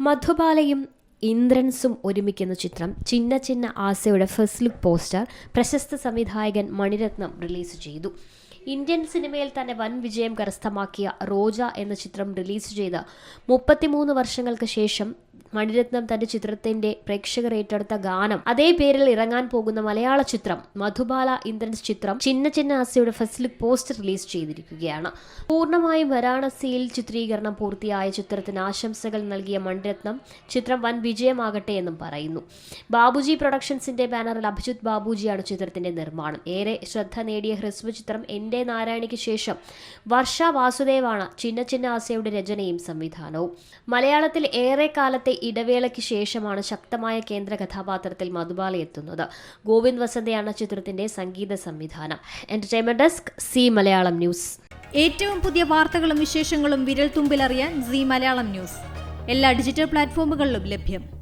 മധുബാലയും ഇന്ദ്രൻസും ഒരുമിക്കുന്ന ചിത്രം ചിന്ന ചിന്ന ആസയുടെ ഫസ്റ്റ് ലുക്ക് പോസ്റ്റർ പ്രശസ്ത സംവിധായകൻ മണിരത്നം റിലീസ് ചെയ്തു. ഇന്ത്യൻ സിനിമയിൽ തന്നെ വൻ വിജയം കരസ്ഥമാക്കിയ റോജ എന്ന ചിത്രം റിലീസ് ചെയ്ത് മുപ്പത്തിമൂന്ന് വർഷങ്ങൾക്ക് ശേഷം മണിരത്നം തന്റെ ചിത്രത്തിന്റെ പ്രേക്ഷകർ ഏറ്റെടുത്ത ഗാനം. അതേ പേരിൽ ഇറങ്ങാൻ പോകുന്ന മലയാള ചിത്രം മധുബാല ഇന്ദ്രൻസ് ചിത്രം ചിന്ന ചിന്ന ആസയുടെ ഫസ്റ്റ് ലുക്ക് പോസ്റ്റർ റിലീസ് ചെയ്തിരിക്കുകയാണ്. പൂർണമായും വരാണസിയിൽ ചിത്രീകരണം പൂർത്തിയായ ചിത്രത്തിന് ആശംസകൾ നൽകിയ മണിരത്നം ചിത്രം വൻ വിജയമാകട്ടെ എന്നും പറയുന്നു. ബാബുജി പ്രൊഡക്ഷൻസിന്റെ ബാനറിൽ അഭിജിത് ബാബുജിയാണ് ചിത്രത്തിന്റെ നിർമ്മാണം. ഏറെ ശ്രദ്ധ നേടിയ ഹ്രസ്വ ചിത്രം എന്റെ നാരായണിക്ക് ശേഷം വർഷ വാസുദേവാണ് ചിന്ന ചിന്ന ആസയുടെ രചനയും സംവിധാനവും. മലയാളത്തിൽ ഏറെ കാലത്തെ ഇടവേളയ്ക്ക് ശേഷമാണ് ശക്തമായ കേന്ദ്ര കഥാപാത്രത്തിൽ മധുബാല എത്തുന്നത്. ഗോവിന്ദ് വസന്തയാണ് ചിത്രത്തിന്റെ സംഗീത സംവിധാനം. Entertainment desk Zee Malayalam news. ഏറ്റവും പുതിയ വാർത്തകളും വിശേഷങ്ങളും വിരൽ തുമ്പിലറിയാൻ സി മലയാളം ന്യൂസ്. എല്ലാ ഡിജിറ്റൽ പ്ലാറ്റ്ഫോമുകളിലും ലഭ്യം.